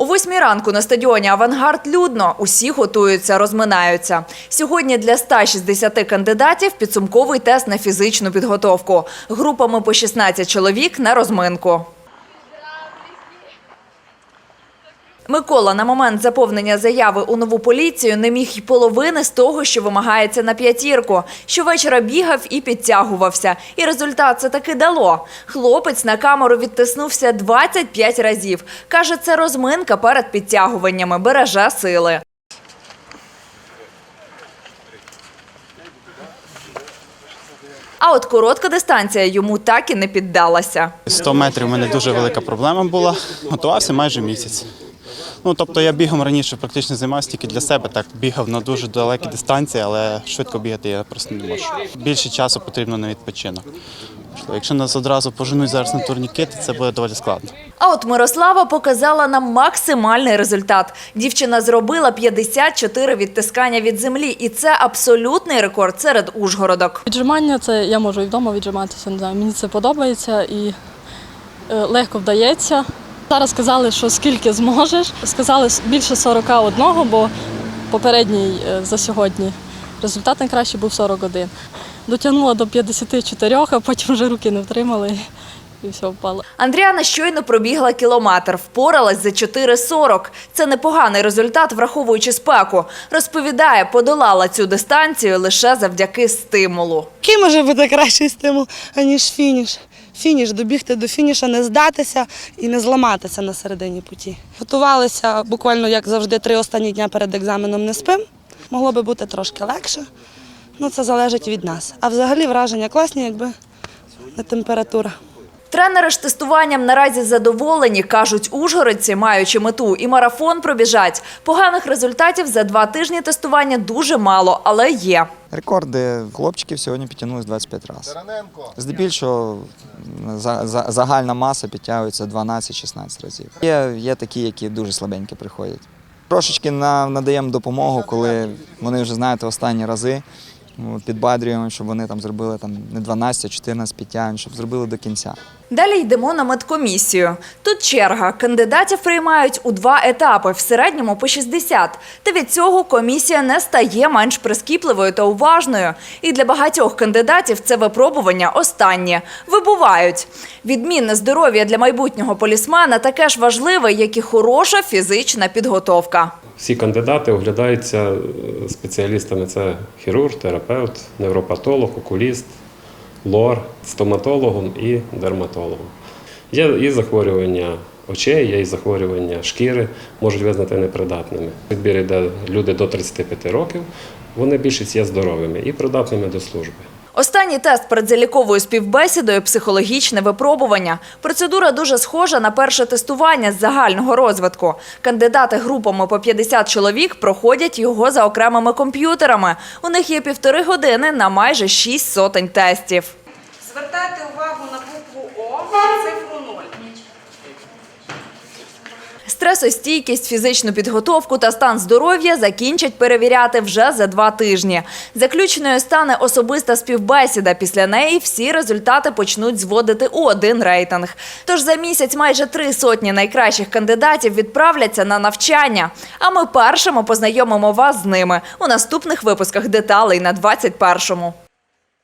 О восьмій ранку на стадіоні Авангард людно. Усі готуються, розминаються. Сьогодні для 160 кандидатів підсумковий тест на фізичну підготовку. Групами по 16 чоловік на розминку. Микола на момент заповнення заяви у нову поліцію не міг й половини з того, що вимагається на п'ятірку. Щовечора бігав і підтягувався. І результат це таки дало. Хлопець на камеру відтиснувся 25 разів. Каже, це розминка перед підтягуваннями, береже сили. А от коротка дистанція йому так і не піддалася. 100 метрів у мене дуже велика проблема була. Готувався майже місяць. Ну, тобто я бігом раніше практично займався тільки для себе, так бігав на дуже далекі дистанції, але швидко бігати я просто не можу. Більше часу потрібно на відпочинок. Якщо нас одразу поженуть зараз на турнікети, це буде доволі складно. А от Мирослава показала нам максимальний результат. Дівчина зробила 54 відтискання від землі, і це абсолютний рекорд серед ужгородок. Віджимання це я можу і вдома віджиматися. Не знаю, мені це подобається і е, легко вдається. Зараз сказали, що скільки зможеш. Сказали більше 41, бо попередній е, за сьогодні результат найкращий був 41. Дотягнула до 54, а потім вже руки не втримали і все впало. Андріана щойно пробігла кілометр, впоралась за 4,40. Це непоганий результат, враховуючи спеку. Розповідає, подолала цю дистанцію лише завдяки стимулу. Який може бути кращий стимул, аніж фініш? Фініш, добігти до фініша, не здатися і не зламатися на середині путі. Готувалися буквально, як завжди, три останні дня перед екзаменом не спим. Могло би бути трошки легше. Ну, це залежить від нас. А взагалі враження класні, якби не температура. Тренери ж тестуванням наразі задоволені, кажуть ужгородці, маючи мету і марафон пробіжать. Поганих результатів за два тижні тестування дуже мало, але є. Рекорди хлопчиків сьогодні підтягнулись 25 разів. Здебільшого за, за, загальна маса підтягується 12-16 разів. Є, є такі, які дуже слабенькі приходять. Трошечки на, надаємо допомогу, коли вони вже знаєте останні рази. От, Підбадрюємо, щоб вони там зробили там не 12, а 14 підтягувань, щоб зробили до кінця. Далі йдемо на медкомісію. Тут черга. Кандидатів приймають у два етапи, в середньому по 60. Та від цього комісія не стає менш прискіпливою та уважною. І для багатьох кандидатів це випробування останнє. Вибувають. Відмінне здоров'я для майбутнього полісмена таке ж важливе, як і хороша фізична підготовка. Всі кандидати оглядаються е, спеціалістами: це хірург, терапевт, невропатолог, окуліст, лор, стоматологом і дерматологом. Є і захворювання очей, є і захворювання шкіри, можуть визнати непридатними. Відбір йде люди до 35 років, вони більшість є здоровими і придатними до служби. Останній тест перед заліковою співбесідою – психологічне випробування. Процедура дуже схожа на перше тестування з загального розвитку. Кандидати групами по 50 чоловік проходять його за окремими комп'ютерами. У них є півтори години на майже 6 сотень тестів. Стресостійкість, фізичну підготовку та стан здоров'я закінчать перевіряти вже за два тижні. Заключеною стане особиста співбесіда. Після неї всі результати почнуть зводити у один рейтинг. Тож за місяць майже три сотні найкращих кандидатів відправляться на навчання. А ми першими познайомимо вас з ними у наступних випусках деталей на 21-му.